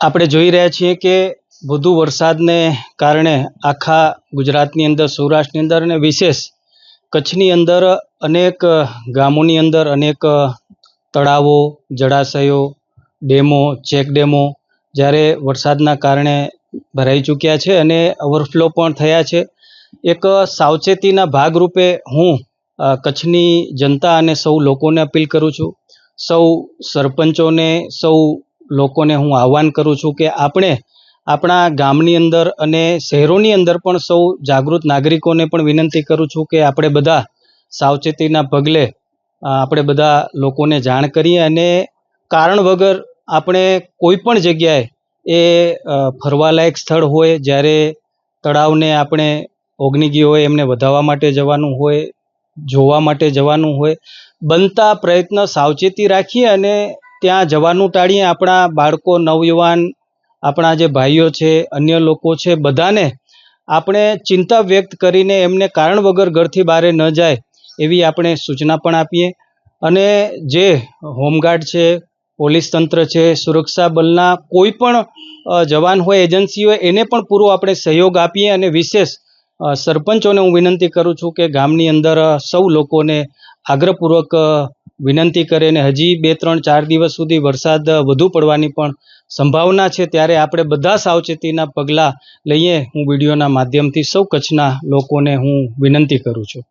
આપણે જોઈ રહ્યા છીએ કે વધુ વરસાદને કારણે આખા ગુજરાતની અંદર, સૌરાષ્ટ્રની અંદર અને વિશેષ કચ્છની અંદર અનેક ગામોની અંદર અનેક તળાવો, જળાશયો, ડેમો, ચેક ડેમો જ્યારે વરસાદના કારણે ભરાઈ ચૂક્યા છે અને ઓવરફ્લો પણ થયા છે. એક સાવચેતીના ભાગરૂપે હું કચ્છની જનતા અને સૌ લોકોને અપીલ કરું છું. સૌ સરપંચોને, સૌ લોકોને હું આહવાન કરું છું કે આપણે આપણા ગામની અંદર અને શહેરોની અંદર પણ સૌ જાગૃત નાગરિકોને પણ વિનંતી કરું છું કે આપણે બધા સાવચેતીના પગલે આપણે બધા લોકોને જાણ કરીએ અને કારણ વગર આપણે કોઈ પણ જગ્યાએ એ ફરવાલાયક સ્થળ હોય, જ્યારે તળાવને આપણે ઓગની હોય, એમને વધાવવા માટે જવાનું હોય, જોવા માટે જવાનું હોય, બનતા પ્રયત્ન સાવચેતી રાખીએ અને ત્યાં જવાનું ટાળીએ આપણા બાળકો, નવયુવાન, આપણા જે ભાઈઓ છે, અન્ય લોકો છે, બધાને આપણે ચિંતા વ્યક્ત કરીને એમને કારણ વગર ઘરથી બહાર ન જાય એવી આપણે સૂચના પણ આપીએ. અને જે હોમગાર્ડ છે, પોલીસ તંત્ર છે, સુરક્ષા બલના કોઈ પણ જવાન હોય, એજન્સી હોય, એને પણ પૂરો આપણે સહયોગ આપીએ અને વિશેષ સરપંચોને હું વિનંતી કરું છું કે ગામની અંદર સૌ લોકોને આગ્રહપૂર્વક વિનંતી કરે અને હજી બે, ત્રણ, ચાર દિવસ સુધી વરસાદ વધુ પડવાની પણ સંભાવના છે, ત્યારે આપણે બધા સાવચેતીના પગલાં લઈએ. હું વિડીયોના માધ્યમથી સૌ કચ્છના લોકોને હું વિનંતી કરું છું.